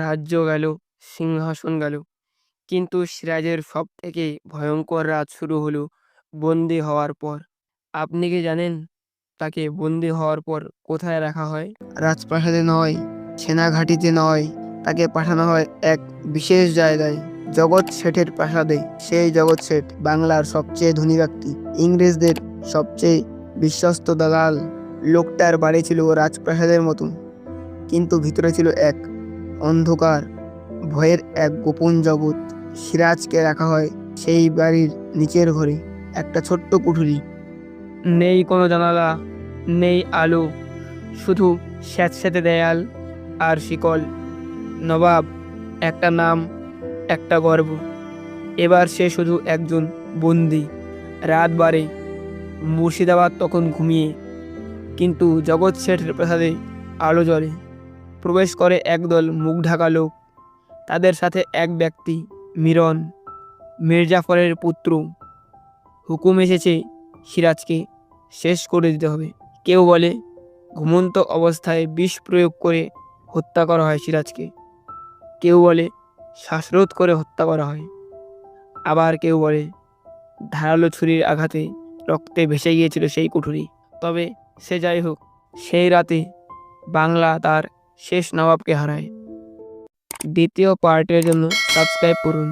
রাজ্য গেল, সিংহাসন গেল। কিন্তু সিরাজের সব থেকে ভয়ঙ্কর রাত শুরু হলো বন্দি হওয়ার পর। আপনি কি জানেন তাকে বন্দি হওয়ার পর কোথায় রাখা হয়? রাজপ্রাসাদে নয়, সেনাঘাঁটিতে নয়, তাকে পাঠানো হয় এক বিশেষ জায়গায়, জগৎ শেঠের প্রাসাদে। সেই জগৎ শেঠ বাংলার সবচেয়ে ধনী ব্যক্তি। ইংরেজদের সবচেয়ে বিশ্বস্ত দালাল। লোকটার বাড়ি ছিল রাজপ্রাসাদের মতন, কিন্তু ভিতরে ছিল এক অন্ধকার। ভয়ের এক গোপন জগৎ সিরাজকে রাখা হয় সেই বাড়ির নিচের ঘরে, একটা ছোট্ট কুঠুরি। নেই কোনো জানালা, নেই আলো, শুধু স্যাঁতস্যাঁতে দেয়াল আর শিকল। নবাব, একটা নাম, একটা গর্ব। এবার সে শুধু একজন বন্দি। রাত বাড়ে, মুর্শিদাবাদ তখন ঘুমিয়ে। কিন্তু জগৎ শেঠের প্রাসাদে আলো জ্বলে। প্রবেশ করে একদল মুখ ঢাকা লোক। তাদের সাথে এক ব্যক্তি, মিরন, মির্জাফরের পুত্র। হুকুম এসেছে সিরাজকে শেষ করে দিতে হবে। কেউ বলে, ঘুমন্ত অবস্থায় বিষ প্রয়োগ করে হত্যা করা হয় সিরাজকে। কেউ বলে, শ্বাসরোধ করে হত্যা করা হয়। আবার কেউ বলে, ধারালো ছুরির আঘাতে রক্তে ভেসে গিয়েছিল সেই কুঠুরি। তবে সে যাই হোক, সেই রাতে বাংলা তার শেষ নবাবকে হারায়। দ্বিতীয় পার্টের জন্য সাবস্ক্রাইব করুন।